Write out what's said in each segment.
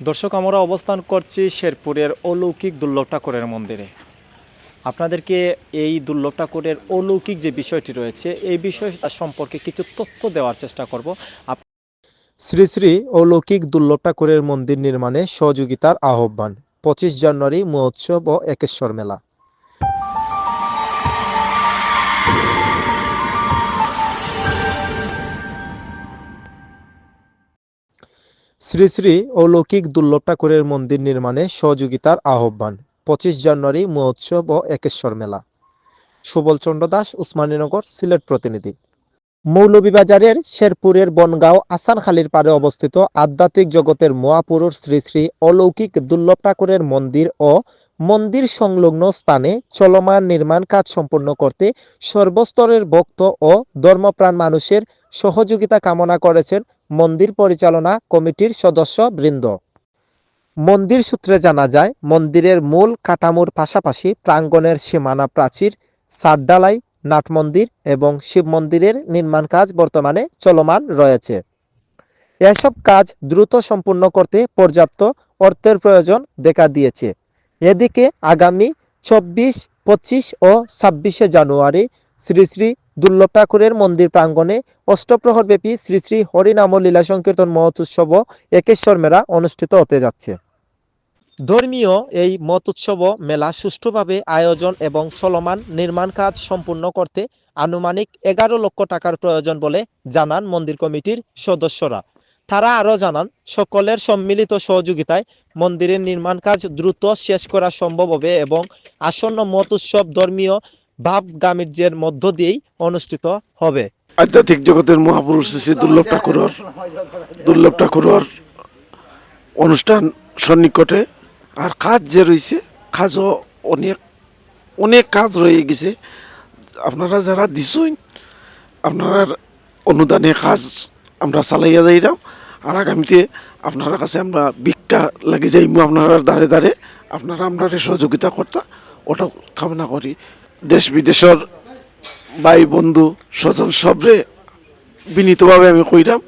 দর্শক, আমরা অবস্থান করছি শেরপুরের অলৌকিক দুর্লভ ঠাকুরের মন্দিরে। আপনাদেরকে এই দুর্লভ ঠাকুরের অলৌকিক যে বিষয়টি রয়েছে, এই বিষয় সম্পর্কে কিছু তথ্য দেওয়ার চেষ্টা করব। শ্রী শ্রী অলৌকিক দুর্লভ ঠাকুরের মন্দির নির্মাণে সহযোগিতার আহ্বান, পঁচিশ জানুয়ারি মহোৎসব ও একেশ্বর মেলা। শ্রী শ্রী অলৌকিক দুর্লভ ঠাকুরের মন্দির নির্মাণে সহযোগিতার আহ্বান, পঁচিশ জানুয়ারি মহোৎসব ও একেশ্বর মেলা। সুবল চন্দ্র দাস, উসমানীনগর, সিলেট প্রতিনিধি। মৌলভীবাজারের শেরপুরের বনগাঁও আসানখালীর পাড়ে অবস্থিত আধ্যাত্মিক জগতের মহাপুরুষ শ্রী শ্রী অলৌকিক দুর্লভ ঠাকুরের মন্দির ও মন্দির সংলগ্ন স্থানে চলমান নির্মাণ কাজ সম্পন্ন করতে সর্বস্তরের ভক্ত ও ধর্মপ্রাণ মানুষের সহযোগিতা কামনা করেছেন মন্দির পরিচালনা কমিটির সদস্য বৃন্দ মন্দির সূত্রে জানা যায়, মন্দিরের মূল কাঠামোর পাশাপাশি প্রাঙ্গণের সীমানা প্রাচীর সাতডালাই নাট মন্দির এবং শিব মন্দিরের নির্মাণ কাজ বর্তমানে চলমান রয়েছে। এসব কাজ দ্রুত সম্পূর্ণ করতে পর্যাপ্ত অর্থের প্রয়োজন দেখা দিয়েছে। এদিকে আগামী চব্বিশ, পঁচিশ ও ছাব্বিশে জানুয়ারি শ্রী শ্রী দুর্লভ ঠাকুরের মন্দির প্রাঙ্গণে অষ্টপ্রহরব্যাপী শ্রী শ্রী হরিনাম লীলা সংকীর্তন মহোৎসব একেশ্বর মেলা অনুষ্ঠিত হতে যাচ্ছে। ধর্মীয় এই মত উৎসব মেলা সুষ্ঠুভাবে আয়োজন এবং চলমান নির্মাণ কাজ সম্পূর্ণ করতে আনুমানিক এগারো লক্ষ টাকার প্রয়োজন বলে জানান মন্দির কমিটির সদস্যরা। তারা আরও জানান, সকলের সম্মিলিত সহযোগিতায় মন্দিরের নির্মাণ কাজ দ্রুত শেষ করা সম্ভব হবে এবং আসন্ন মত উৎসব ধর্মীয় ভাব গাম্ভীর্যের মধ্য দিয়েই অনুষ্ঠিত হবে। আধ্যাত্মিক জগতের মহাপুরুষ শ্রী দুর্লভ ঠাকুরর দুর্লভ ঠাকুরর অনুষ্ঠান সন্নিকটে আর কাজ যে রয়েছে, কাজও অনেক অনেক কাজ রয়ে গেছে। আপনারা যারা দিছেন, আপনার অনুদানে কাজ আমরা চালাইয়া যাই যাইলাম আর আগামীতে আপনার কাছে আমরা ভিক্ষা লাগি যাইমু আপনারা দাঁড়ে দাঁড়ে আপনারা আমরা সহযোগিতা করতা ওটা কামনা করি। দেশ বিদেশের ভাই, বন্ধু, স্বজন সবরে বিনীতভাবে আমি কইরাম,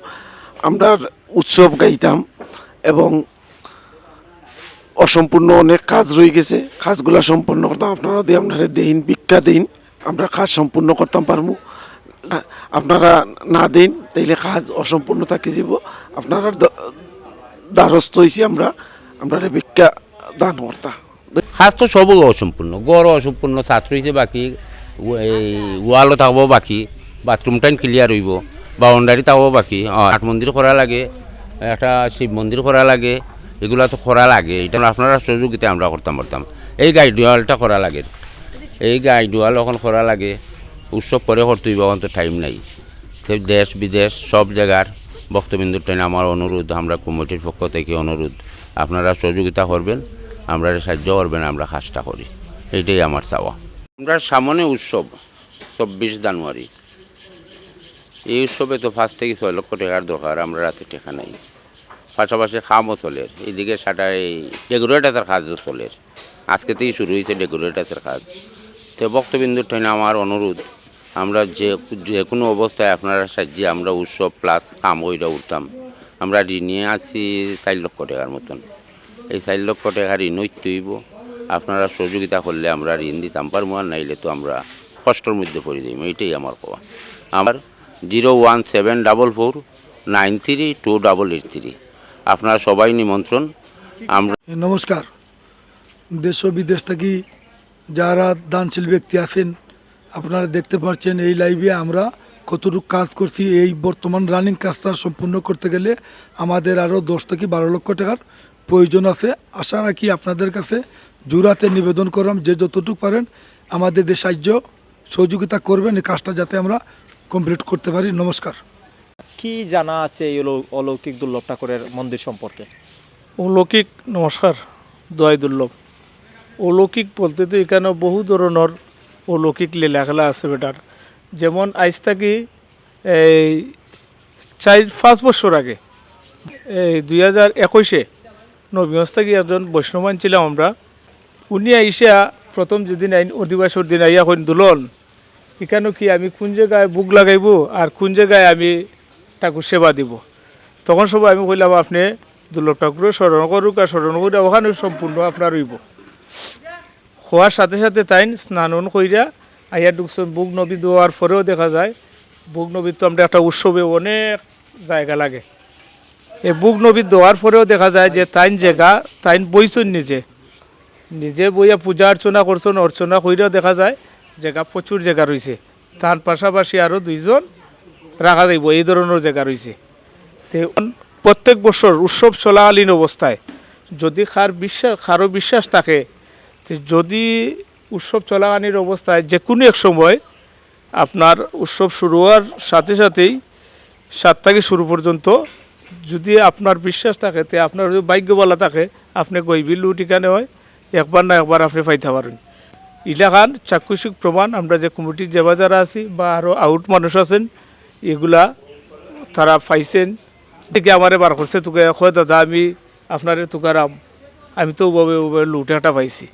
আমরা উৎসব গাইতাম এবং অসম্পূর্ণ অনেক কাজ রয়ে গেছে। কাজগুলা সম্পূর্ণ করতাম। আপনারা দিয়ে আপনারা দেন ভিক্ষা দিন আমরা কাজ সম্পূর্ণ করতাম পারমু। আপনারা না দেন তাইলে কাজ অসম্পূর্ণ থাকি যাব। আপনারা দ্বারস্থ হয়েছি আমরা। আমরা ভিক্ষা দান করতাম তো সবও অসম্পূর্ণ গড় অসম্পূর্ণ ছাত্র হয়েছে বাকি এই ওয়ালও থাকব বাকি বাথরুম টাইম ক্লিয়ার হইব বাউন্ডারি থাকব বাকি আট মন্দির করা লাগে একটা শিব মন্দির করা লাগে এগুলা তো করা লাগে এটা আপনারা সহযোগিতা আমরা করতাম পারতাম এই গাইড ওয়ালটা করা লাগে, এই গাইড ওয়াল এখন করা লাগে উৎসব পরে করতে হইব এখন তো টাইম নাই দেশ, বিদেশ, সব জায়গার বক্তবিন্দুর টাইম আমার অনুরোধ আমরা কমিটির পক্ষ থেকে অনুরোধ আপনারা সহযোগিতা করবেন। আমরা সাহায্য করবেন, আমরা কাজটা করি। এইটাই আমার চাওয়া। আমরা সামনে উৎসব, চব্বিশ জানুয়ারি। এই উৎসবে তো ফার্স্ট থেকে ছয় লক্ষ টাকার দরকার, আমরা রাতে টেকা নাই। পাশাপাশি খামও চলের এইদিকে সাটা এই ডেকোরেটাসের কাজও চলের আজকে থেকেই শুরু হয়েছে ডেকোরেটাসের কাজ। তো বক্তবিন্দুর ঠাইনে আমার অনুরোধ, আমরা যে যে কোনো অবস্থায় আপনারা সাহায্যে আমরা উৎসব প্লাস কাম ওইটা উঠতাম। আমরা ঋণে আছি চার লক্ষ টাকার মতন। এই চার লক্ষ টাকা ঋণ হইব। আপনারা সহযোগিতা করলে আমরা ঋণ দিতাম, পারব আর নাইলে তো আমরা কষ্টের মধ্যে পড়ে দিই এইটাই আমার কোয়া আমার zero one seven double four nine three two double eight three. আপনারা সবাই নিমন্ত্রণ। আমরা নমস্কার। দেশ ও বিদেশ থেকে যারা দানশীল ব্যক্তি আছেন, আপনারা দেখতে পাচ্ছেন এই লাইভে আমরা কতটুকু কাজ করছি। এই বর্তমান রানিং কাজটা সম্পূর্ণ করতে গেলে আমাদের আরও দশ থেকে বারো লক্ষ টাকার প্রয়োজন আছে। আশা রাখি আপনাদের কাছে জোরাতে নিবেদন করলাম যে যতটুকু পারেন আমাদের দেশ সাহায্য সহযোগিতা করবেন এই কাজটা যাতে আমরা কমপ্লিট করতে পারি। নমস্কার। কি জানা আছে এই অলৌকিক দুর্লভ ঠাকুরের মন্দির সম্পর্কে? অলৌকিক নমস্কার দোয়াই দুর্লভ। অলৌকিক বলতে তো এখানে বহু ধরনের অলৌকিক লীলা খেলা আছে বেটার। যেমন আজ থাকি এই চার পাঁচ বছর আগে এই দুই হাজার একুশে নবীগঞ্জ একজন বৈষ্ণবান ছিলাম আমরা। উনি আইসা প্রথম যেদিন আইন অধিবাসর দিন আইয়া কইন দুলন। এখানে কি আমি কোন জায়গায় বুক লাগাইব আর কোন জায়গায় আমি ঠাকুর সেবা দিব? তখন সবাই আমি কইলাম, আপনি দুর্লভ ঠাকুরের স্মরণ করুক আর স্মরণ করে ওখানে সম্পূর্ণ আপনার হইব। হওয়ার সাথে সাথে তাই স্নানন কইরা আইয়া ঢুকছেন বুক নবী দেওয়ার পরেও দেখা যায়, বুক নবীর তো আমরা একটা উৎসবে অনেক জায়গা লাগে। এই বুক নবী দেওয়ার পরেও দেখা যায় যে তাইন জায়গা তাইন বইছেন নিজে। নিজে বইয়া পূজা অর্চনা করছেন, অর্চনা কইরেও দেখা যায় জায়গা প্রচুর জায়গা রয়েছে তার পাশাপাশি আরও দুইজন রাখা যাইব এই ধরনের জায়গা রয়েছে তে প্রত্যেক বছর উৎসব চলাকালীন অবস্থায় যদি খার বিশ্বাস কারও বিশ্বাস থাকে যদি উৎসব চলাকালীন অবস্থায় যে কোনো এক সময় আপনার উৎসব শুরু হওয়ার সাথে সাথেই সাত থেকে শুরু পর্যন্ত যদি আপনার বিশ্বাস থাকে, তে আপনার যদি ভাগ্য বলা থাকে, আপনি গইবি লুটিকানে হয়, একবার না একবার আপনি পাইতে পারেন। ইলাকান চাক্ষুষিক প্রমাণ, আমরা যে কমিটির যে যারা আছি বা আরও আউট মানুষ আছেন, এগুলা তারা পাইছেন। থেকে আমারে বার করছে, তোকে কয়, দাদা, আমি আপনারে তুকারাম আমি তো ওভাবে ওভাবে লুট একটা পাইছি।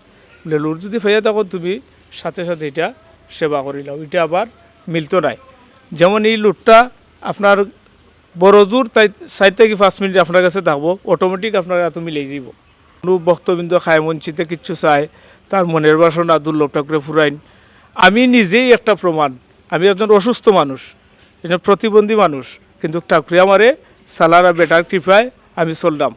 বলে, লুট যদি পাইয়া তখন তুমি সাথে সাথে এটা সেবা করিলাম এটা আবার মিলতো নাই। যেমন এই লুটটা আপনার বড় জোর, তাই চার থেকে পাঁচ মিনিট আপনার কাছে থাকব। অটোমেটিক আপনার এত মিলে যাব। কোনো বক্তবৃন্দ খায় মঞ্চিতে কিচ্ছু চায় তার মনের বাসনা দুর্লভ ঠাকুরে ফুরাইন আমি নিজেই একটা প্রমাণ আমি একজন অসুস্থ মানুষ একজন প্রতিবন্ধী মানুষ, কিন্তু ঠাকুরে আমারে সালারা বেটার কৃপায় আমি চললাম